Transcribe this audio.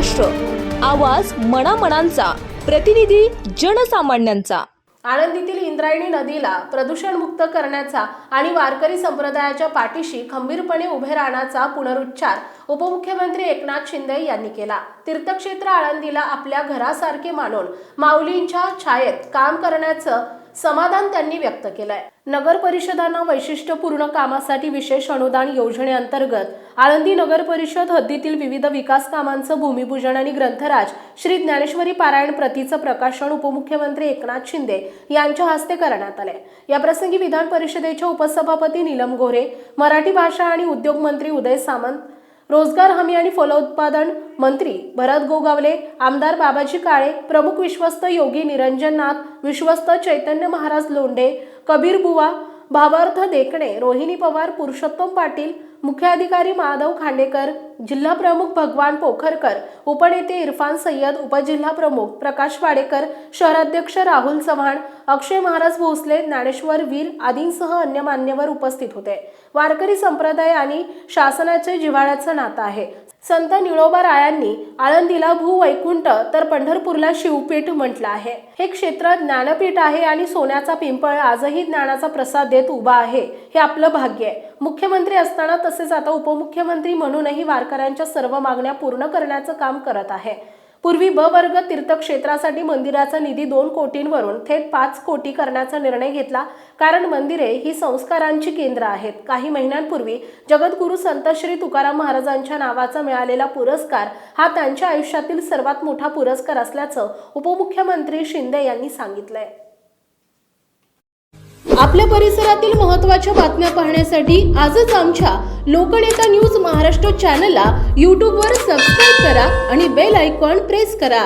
आवाज मनामनांचा प्रतिनिधी जनसामान्यांचा. आळंदीतील इंद्रायणी नदीला प्रदूषणमुक्त करण्याचा आणि वारकरी संप्रदायाच्या पाठीशी खंबीरपणे उभे राहण्याचा पुनरुच्चार उपमुख्यमंत्री एकनाथ शिंदे यांनी केला. तीर्थक्षेत्र आळंदीला आपल्या घरासारखे मानून माऊलींच्या छायेत काम करण्याचं समाधान त्यांनी व्यक्त केलंय. नगर परिषदांना वैशिष्ट्यपूर्ण कामासाठी विशेष अनुदान योजनेअंतर्गत आळंदी नगर परिषद हद्दीतील विविध विकास कामांचं भूमिपूजन आणि ग्रंथराज श्री ज्ञानेश्वरी पारायण प्रतीचं प्रकाशन उपमुख्यमंत्री एकनाथ शिंदे यांच्या हस्ते करण्यात आले याप्रसंगी विधान परिषदेच्या उपसभापती नीलम गोरे मराठी भाषा आणि उद्योग मंत्री उदय सामंत रोजगार हमी आणि फलोत्पादन मंत्री भरत गोगावले आमदार बाबाजी काळे प्रमुख विश्वस्त योगी निरंजननाथ विश्वस्त चैतन्य महाराज लोंढे कबीर बुवा भावार्थ देखणे रोहिणी पवार पुरुषोत्तम पाटील मुख्याधिकारी माधव खांडेकर जिल्हा प्रमुख भगवान पोखरकर उपनेते इरफान सय्यद उपजिल्हा प्रमुख प्रकाश वाडेकर शहराध्यक्ष राहुल चव्हाण अक्षय महाराज भोसले ज्ञानेश्वर वीर आदींसह अन्य मान्यवर उपस्थित होते. वारकरी संप्रदाय आणि शासनाचे जिव्हाळ्याचं नातं आहे. संत निळोबा रायांनी आळंदीला भूवैकुंठ तर पंढरपूरला शिवपीठ म्हटलं आहे. हे क्षेत्र ज्ञानपीठ आहे आणि सोन्याचा पिंपळ आजही ज्ञानाचा प्रसाद देत उभा आहे हे आपलं भाग्य आहे. मुख्यमंत्री असताना तसेच आता उपमुख्यमंत्री म्हणूनही वारकऱ्यांच्या सर्व मागण्या पूर्ण करण्याचं काम करत आहे. पूर्वी ब वर्ग तीर्थक्षेत्रासाठी मंदिराचा निधी दोन कोटींवरून थेट पाच कोटी करण्याचा निर्णय घेतला. कारण मंदिरे ही संस्कारांची केंद्र आहेत. काही महिन्यांपूर्वी जगद्गुरू संत श्री तुकाराम महाराजांच्या नावाचा मिळालेला पुरस्कार हा त्यांच्या आयुष्यातील सर्वात मोठा पुरस्कार असल्याचं उपमुख्यमंत्री शिंदे यांनी सांगितलंय. आपल्या परिसरातील महत्त्वाच्या बातम्या पाहण्यासाठी आजच आमच्या लोकनेता न्यूज महाराष्ट्र चॅनलला यूट्यूबवर सबस्क्राईब करा आणि बेल आयकॉन प्रेस करा.